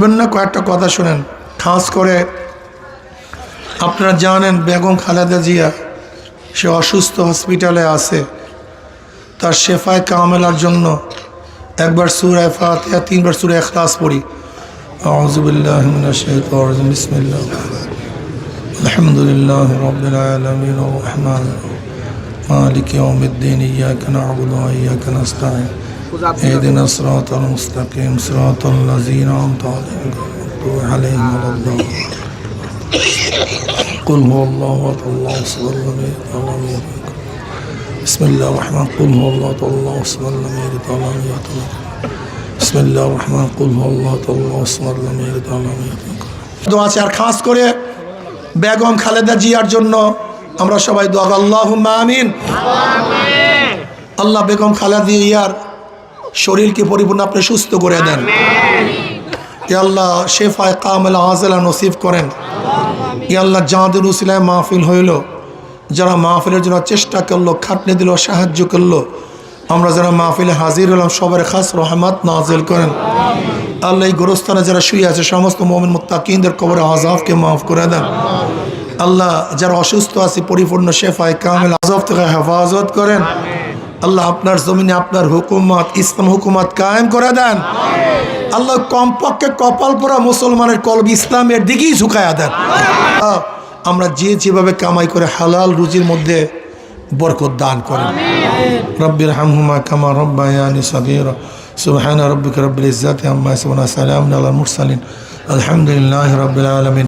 বিভিন্ন কয়েকটা কথা শুনেন। খাস করে আপনারা জানেন, বেগম খালেদা জিয়া, সে অসুস্থ হসপিটালে আছে। তার শেফায় কামেলার জন্য একবার সুর এফাত তিনবার সুর এখলাস পড়ি। আউজুবিল্লাহ আলহামদুলিল্লাহ مالك يوم الدين إياك نعبد وإياك نستعين اهدنا الصراط المستقيم صراط الذين أنعمت عليهم غير المغضوب عليهم ولا الضالين قل هو الله أحد الله الصمد لم يلد ولم يولد بسم الله الرحمن قل هو الله أحد الله الصمد لم يلد ولم يولد بسم الله الرحمن قل هو الله أحد الله الصمد لم يلد ولم يولد দোয়া আছে আর খাস করে বেগম খালেদা জিয়ার জন্য আমরা সবাই দোয়া আল্লাহ আমিন আল্লাহ বেগম খালেদা জিয়ার শরীরকে পরিপূর্ণ আপনি সুস্থ করে দেন। এ আল্লাহ শেফায় কামেল আজেলা নসিব করেন। ই আল্লাহ যাঁদের উসিলায় মাহফিল হইল। যারা মাহফিলের জন্য চেষ্টা করল খাটনি দিল সাহায্য করল আমরা যারা মাহফিলে হাজির হলাম সবার খাস রহমত নাজিল করেন। আল্লাহ এই গোরস্থানে যারা শুয়ে আছে সমস্ত মোমিন মুত্তাকিনদের কবরে আজাবকে মাফ করে দেন। আল্লাহ যারা অসুস্থ আছে পরিপূর্ণ শেফায় কামেল আজব থেকে হেফাজত করেন। আল্লাহ আপনার জমিনে আপনার হুকুমত ইসলাম হুকুমত কায়েম করে দেন। আল্লাহ কমপক্ষে কপাল পরা মুসলমানের কলব ইসলামের দিকেই ঝুঁকায়া দেন। আমরা যে যেভাবে কামাই করে হালাল রুজির মধ্যে বরকত দান করেন রব্বির হামহুমা কামা রব্বায়ানি সাগীর। সুবহান রব্বিকা রব্বিল ইজ্জাতি আম্মা ইয়াসিফুন সালামুন আলাল মুরসালিন। আলহামদুলিল্লাহি রাব্বিল আলামিন।